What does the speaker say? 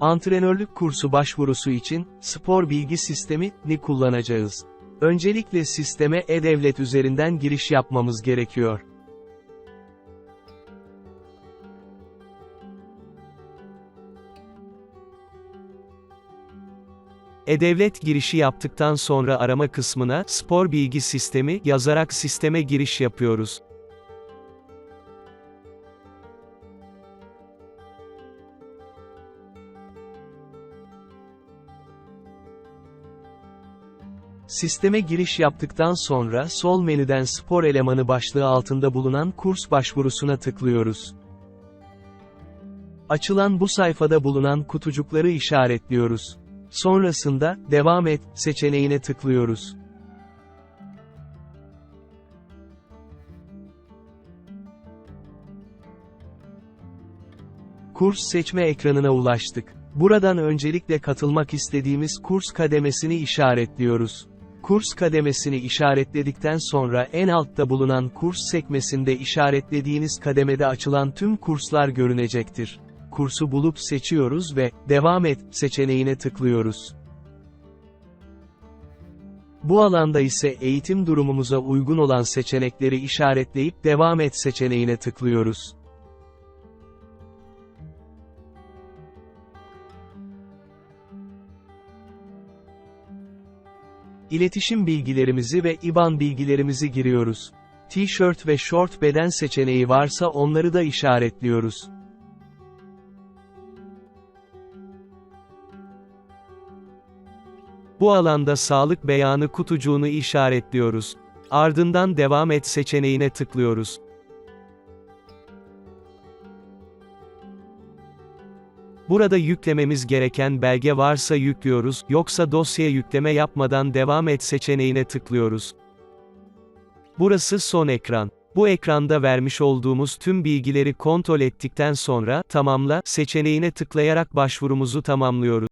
Antrenörlük kursu başvurusu için, spor bilgi sistemi ni kullanacağız. Öncelikle sisteme e-devlet üzerinden giriş yapmamız gerekiyor. E-Devlet girişi yaptıktan sonra arama kısmına spor bilgi sistemi yazarak sisteme giriş yapıyoruz. Sisteme giriş yaptıktan sonra sol menüden spor elemanı başlığı altında bulunan kurs başvurusuna tıklıyoruz. Açılan bu sayfada bulunan kutucukları işaretliyoruz. Sonrasında, devam et, seçeneğine tıklıyoruz. Kurs seçme ekranına ulaştık. Buradan öncelikle katılmak istediğimiz kurs kademesini işaretliyoruz. Kurs kademesini işaretledikten sonra en altta bulunan kurs sekmesinde işaretlediğiniz kademede açılan tüm kurslar görünecektir. Kursu bulup seçiyoruz ve "Devam et" seçeneğine tıklıyoruz. Bu alanda ise eğitim durumumuza uygun olan seçenekleri işaretleyip "Devam et" seçeneğine tıklıyoruz. İletişim bilgilerimizi ve IBAN bilgilerimizi giriyoruz. T-shirt ve short beden seçeneği varsa onları da işaretliyoruz. Bu alanda sağlık beyanı kutucuğunu işaretliyoruz. Ardından devam et seçeneğine tıklıyoruz. Burada yüklememiz gereken belge varsa yüklüyoruz, yoksa dosya yükleme yapmadan devam et seçeneğine tıklıyoruz. Burası son ekran. Bu ekranda vermiş olduğumuz tüm bilgileri kontrol ettikten sonra, tamamla, seçeneğine tıklayarak başvurumuzu tamamlıyoruz.